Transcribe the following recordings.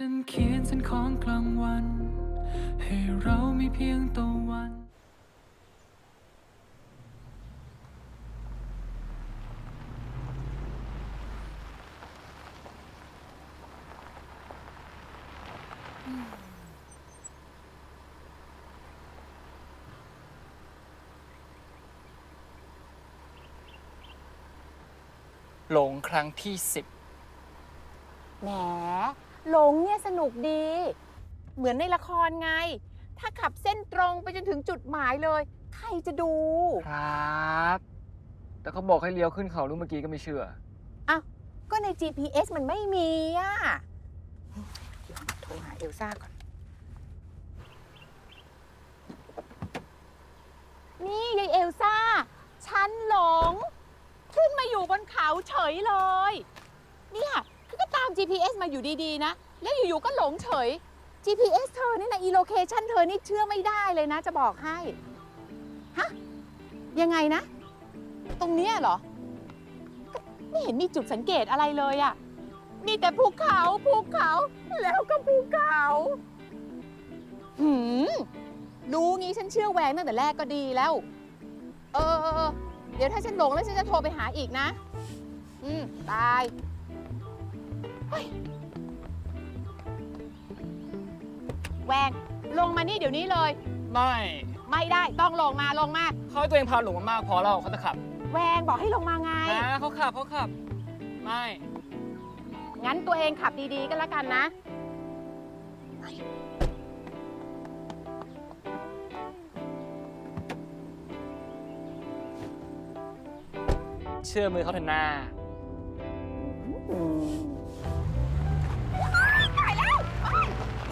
ฉันเขียนเส้นของกลางวัน ให้เรามีเพียงตะวัน หลงครั้งที่สิบ แหม หลงเนี่ยสนุกดี เหมือนในละครไง ถ้าขับเส้นตรงไปจนถึงจุดหมายเลย ใครจะดู ครับ แต่เขาบอกให้เลี้ยวขึ้นเขาลูกเมื่อกี้ก็ไม่เชื่ออ้าวก็ใน GPS มันไม่มีอะเดี๋ยวโทรหาเอลซ่าก่อน นี่ยายเอลซ่า ฉันหลง ขึ้นมาอยู่บนเขาเฉยเลย เนี่ยคือก็ตาม GPS มาอยู่ดีๆนะ แล้วอยู่ๆก็หลงเฉย GPS เธอนี่นะอีโลเคชันเธอนี่เชื่อไม่ได้เลยนะ จะบอกให้ ฮะ ยังไงนะ ตรงเนี้ยเหรอ ไม่เห็นมีจุดสังเกตอะไรเลยอะมีแต่ภูเขาภูเขา แล้วก็ภูเขาหืมรู้งี้ฉันเชื่อแวงตั้งแต่แรกก็ดีแล้ว เออเออเออเดี๋ยวถ้าฉันหลงแล้วฉันจะโทรไปหาอีกนะ อืมตาย เฮ้ยแวงลงมานี่เดี๋ยวนี้เลย ไม่ไม่ได้ต้องลงมาลงมาเขาให้ตัวเองพาหลงมามากพอแล้วเขาจะขับแวงบอกให้ลงมาไง นะเขาขับเขาขับ ไม่ งั้นตัวเองขับดีๆก็แล้วกันนะ เชื่อมือเขาเถอะนา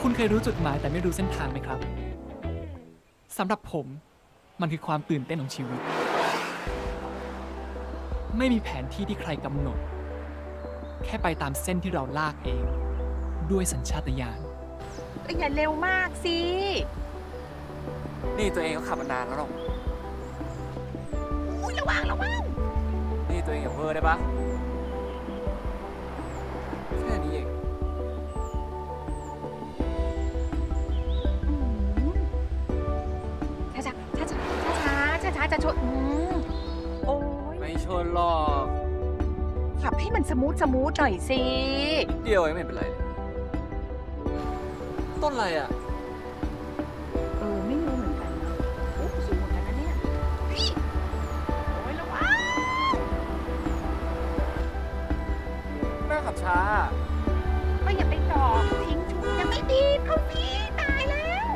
คุณเคยรู้จุดหมายแต่ไม่รู้เส้นทางไหมครับสำหรับผมมันคือความตื่นเต้นของชีวิต ไม่มีแผนที่ที่ใครกำหนด แค่ไปตามเส้นที่เราลากเอง ด้วยสัญชาตญาณอย่าเร็วมากสิ นี่ตัวเองเขาขับมานานแล้วหรอก อุ้ยระวังระวังนี่ตัวเองอย่าเวอร์ได้ปะาช้าช้าช้าจะชนอืมโอ้ยไม่ชนหรอกขับให้มันสมูทสมูทหน่อยสินิดเดียวเองไม่เป็นไรเลยต้นอะไรอะ เออไม่รู้เหมือนกันเนาะโอ้สูงเหมือนกันนะเนี่ยเฮ้ยโอ้ยระวังแม่ขับช้า ก็อย่าไปจอดทิ้งชุดยังไม่ดีเขาพี่ตายแล้ว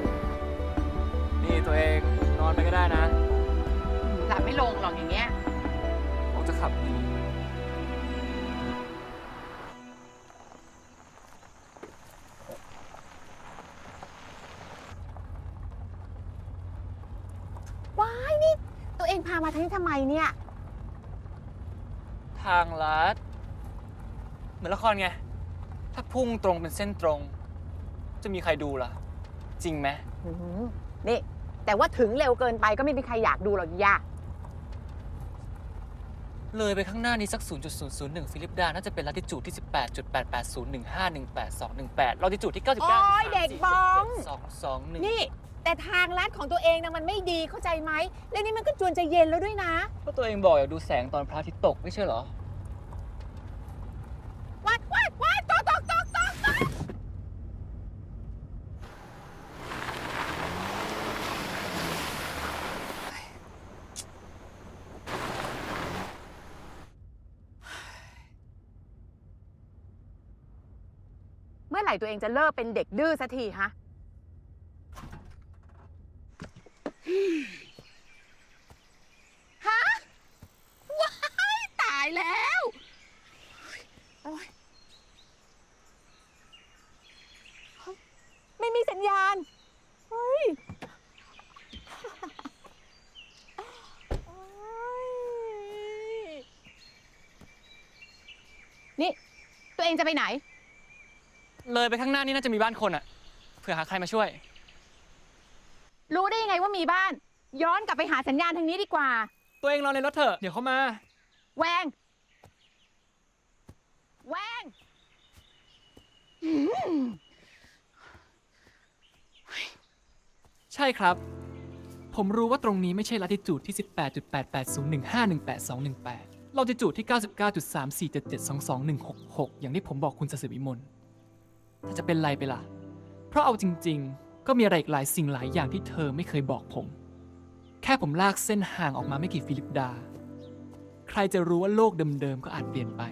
นี่ตัวเองนอนไปก็ได้นะหลับ ไม่ลงหรอกอย่างเงี้ย ผมจะขับดีว้ายนี่ ตัวเองพามาทางนี้ทำไมเนี่ย ทางลัดเหมือนละครไง ถ้าพุ่งตรงเป็นเส้นตรง จะมีใครดูล่ะ จริงไหม อืมนี่ แต่ว่าถึงเร็วเกินไปก็ไม่มีใครอยากดูหรอกย่า เลยไปข้างหน้านี้สัก 0.001 ฟิลิปดา น่าจะเป็นลัติจูดที่ 18.88015182218ลอติจูดที่ 99 โอ้ยเด็กบอง 221 นี่ แต่ทางลัดของตัวเองนะมันไม่ดีเข้าใจไหม แล้วนี่มันก็จวนจะเย็นแล้วด้วยนะ ก็ตัวเองบอกอยากดูแสงตอนพระอาทิตย์ตกไม่ใช่เหรอ วัดวัดวัดตกตกตกตกตก เมื่อไห ร่ตัวเองจะเลิกเป็นเด็กดื้อสักทีฮะ ฮะ ว้ายตายแล้วโอ๊ยไม่มีสัญญาณ เฮ้ยโอ๊ยนี่ ตัวเองจะไปไหน เลยไปข้างหน้านี่น่าจะมีบ้านคนอะเผื่อหาใครมาช่วย รู้ได้ยังไงว่ามีบ้าน ย้อนกลับไปหาสัญญาณทางนี้ดีกว่า ตัวเองรอในรถเถอะเดี๋ยวเขามา แวง แวงใช่ครับ ผมรู้ว่าตรงนี้ไม่ใช่ละติจูดที่ 18.88015182118ลาติจูดที่ 99.34772216 อย่างที่ผมบอกคุณสสิวิมล ถ้าจะเป็นไรไปล่ะ เพราะเอาจริง ๆ ก็มีอะไรอีกหลายสิ่งหลายอย่างที่เธอไม่เคยบอกผม แค่ผมลากเส้นห่างออกมาไม่กี่ฟิลิปดา ใครจะรู้ว่าโลกเดิมๆก็อาจเปลี่ยนไป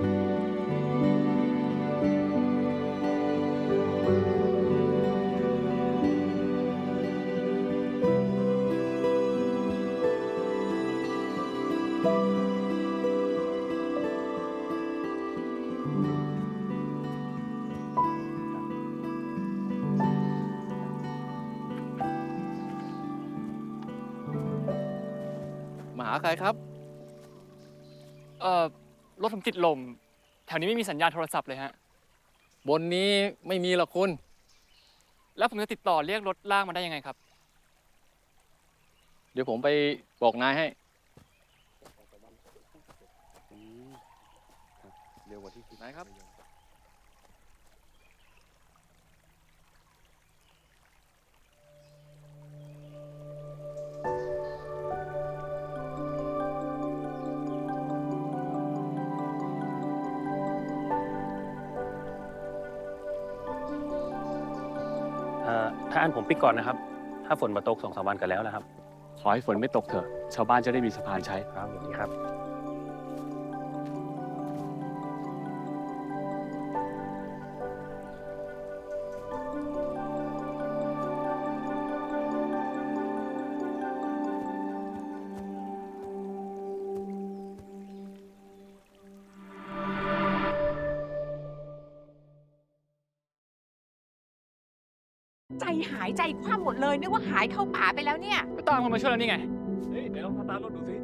มาหาใครครับ เอ่อ รถผมติดลม แถวนี้ไม่มีสัญญาณโทรศัพท์เลยฮะ บนนี้ไม่มีหรอกคุณ แล้วผมจะติดต่อเรียกรถลากมาได้ยังไงครับ เดี๋ยวผมไปบอกนายให้เร็วกว่าที่คิดนายครับเอ่อ ถ้าอันผมปิดก่อนนะครับ ถ้าฝนมาตกสองสามวันกันแล้วนะครับ ขอให้ฝนไม่ตกเถอะ ชาวบ้านจะได้มีสะพานใช้ครับอย่างนี้ครับ หายใจคว่ำหมดเลยนึกว่าหายเข้าป่าไปแล้วเนี่ย ก็ตามกันมาช่วยแล้วนี่ไง เฮ้ยเดี๋ยวลองสตาร์ทรถดูสิ